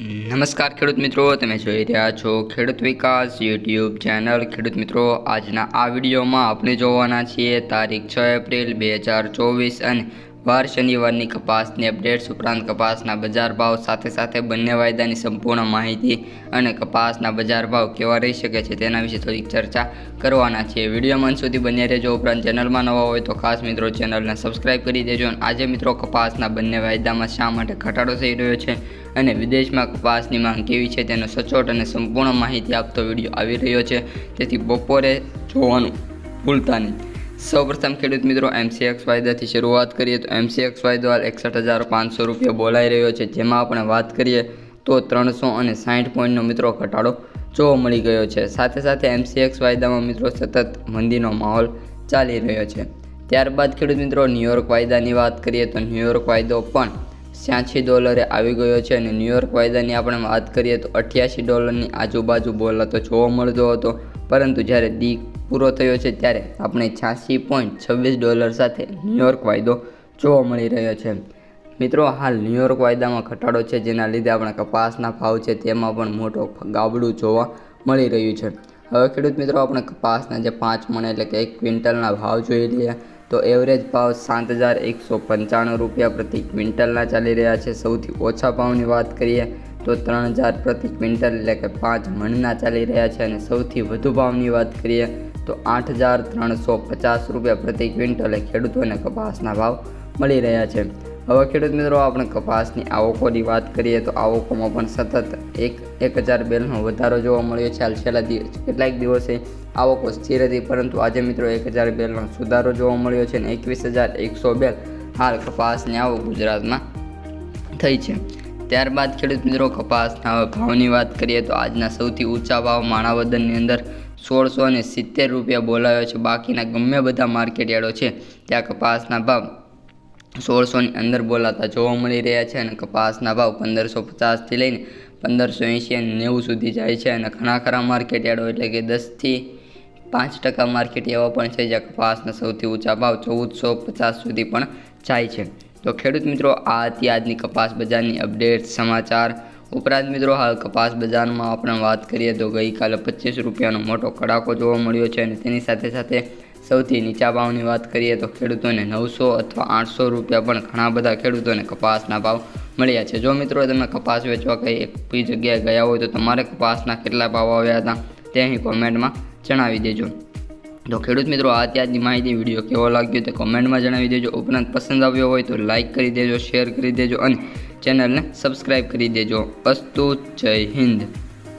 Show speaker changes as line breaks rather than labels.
નમસ્કાર ખેડૂત મિત્રો, તમે જોઈ રહ્યા છો ખેડૂત વિકાસ યુટ્યુબ ચેનલ. ખેડૂત મિત્રો, આજના આ વિડીયોમાં આપણે જોવાના છીએ તારીખ છ એપ્રિલ બે હજાર ચોવીસ અને વાર શનિવારની કપાસની અપડેટ્સ ઉપરાંત કપાસના બજાર ભાવ સાથે સાથે બંને વાયદાની સંપૂર્ણ માહિતી અને કપાસના બજાર ભાવ કેવા રહી શકે છે તેના વિશે થોડીક ચર્ચા કરવાના છીએ વિડીયોમાં સુધી બન્યા રહેજો. ઉપરાંત ચેનલમાં નવા હોય તો ખાસ મિત્રો ચેનલને સબસ્ક્રાઇબ કરી દેજો. અને આજે મિત્રો કપાસના બંને વાયદામાં શા માટે ઘટાડો થઈ રહ્યો છે અને વિદેશમાં કપાસની માંગ કેવી છે તેનો સચોટ અને સંપૂર્ણ માહિતી આપતો વીડિયો આવી રહ્યો છે. તેથી બપોરે જોવાનું ભૂલતા નહીં. સૌપ્રથમ ખેડૂત મિત્રો એમસીએક્સ વાયદાથી શરૂઆત કરીએ તો એમસીએક્સ વાયદો હાલ એકસઠ હજાર પાંચસો રૂપિયા બોલાઈ રહ્યો છે. જેમાં આપણે વાત કરીએ તો ત્રણસો અને સાઠ પોઈન્ટનો મિત્રો ઘટાડો જોવા મળી ગયો છે. સાથે સાથે એમસીએક્સ વાયદામાં મિત્રો સતત મંદીનો માહોલ ચાલી રહ્યો છે. ત્યારબાદ ખેડૂત મિત્રો ન્યુયોર્ક વાયદાની વાત કરીએ તો ન્યુયોર્ક વાયદો પણ છ્યાસી ડોલરે આવી ગયો છે અને ન્યુયોર્ક વાયદાની આપણે વાત કરીએ તો અઠ્યાસી ડોલરની આજુબાજુ બોલાતો જોવા મળતો હતો. પરંતુ જ્યારે દી પૂરો થયો છે ત્યારે આપણે છ્યાસી પોઈન્ટ છવ્વીસ ડોલર સાથે ન્યુયોર્ક વાયદો જોવા મળી રહ્યો છે. મિત્રો, હાલ ન્યુયોર્ક વાયદામાં ઘટાડો છે જેના લીધે આપણે કપાસના ભાવ છે તેમાં પણ મોટો ગાબડું જોવા મળી રહ્યું છે. હવે ખેડૂત મિત્રો, આપણે કપાસના જે પાંચ મણ એટલે કે એક ક્વિન્ટલના ભાવ જોઈ લઈએ તો એવરેજ ભાવ સાત હજાર એકસો પંચાણું રૂપિયા પ્રતિ ક્વિન્ટલના ચાલી રહ્યા છે. સૌથી ઓછા ભાવની વાત કરીએ તો ત્રણ હજાર પ્રતિ ક્વિન્ટલ એટલે કે પાંચ મણના ચાલી રહ્યા છે અને સૌથી વધુ ભાવની વાત કરીએ તો આઠ હજાર ત્રણસો પચાસ રૂપિયા પ્રતિ ક્વિન્ટલે ખેડૂતોને કપાસના ભાવ મળી રહ્યા છે. હવે ખેડૂત મિત્રો, આપણે કપાસની આવકોની વાત કરીએ તો આવકોમાં પણ સતત એક એક હજાર બેલનો વધારો જોવા મળ્યો છે. હાલ છેલ્લા દિવસ કેટલાક દિવસે આવકો સ્થિર હતી, પરંતુ આજે મિત્રો એક હજાર બેલનો સુધારો જોવા મળ્યો છે અને એકવીસ હજાર એકસો બેલ હાલ કપાસની આવક ગુજરાતમાં થઈ છે. ત્યારબાદ ખેડૂત મિત્રો, કપાસના ભાવની વાત કરીએ તો આજના સૌથી ઊંચા ભાવ માણાવદનની અંદર સોળસો અને સિત્તેર રૂપિયા બોલાયો છે. બાકીના ગમે બધા માર્કેટ યાર્ડો છે, ત્યાં કપાસના ભાવ સોળસોની અંદર બોલાતા જોવા મળી રહ્યા છે અને કપાસના ભાવ પંદરસો પચાસથી લઈને પંદરસો એંશી અને નેવું સુધી જાય છે અને ઘણા ખરા માર્કેટ યાર્ડો એટલે કે દસથી પાંચ ટકા માર્કેટ એવા પણ છે જ્યાં કપાસના સૌથી ઊંચા ભાવ ચૌદસો પચાસ સુધી પણ જાય છે. તો ખેડૂત મિત્રો, આ હતી આજની કપાસ બજારની અપડેટ, સમાચાર. ઉપરાંત મિત્રો, હાલ કપાસ બજારમાં આપણે વાત કરીએ તો ગઈકાલે પચીસ રૂપિયાનો મોટો કડાકો જોવા મળ્યો છે અને તેની સાથે સાથે સૌથી નીચા ભાવની વાત કરીએ તો ખેડૂતોને નવસો અથવા આઠસો રૂપિયા પણ ઘણા બધા ખેડૂતોને કપાસના ભાવ મળ્યા છે. જો મિત્રો તમે કપાસ વેચવા કંઈ એક બી જગ્યાએ ગયા હોય તો તમારે કપાસના કેટલા ભાવ આવ્યા હતા તે અહીં કોમેન્ટમાં જણાવી દેજો. તો ખેડૂત મિત્રો, આ ત્યાંની માહિતી વીડિયો કેવો લાગ્યો તે કોમેન્ટમાં જણાવી દેજો. ઉપરાંત પસંદ આવ્યો હોય તો લાઇક કરી દેજો શેર કરી દેજો અને ચેનલને સબસ્ક્રાઈબ કરી દેજો. અસ્તુ, જય હિન્દ.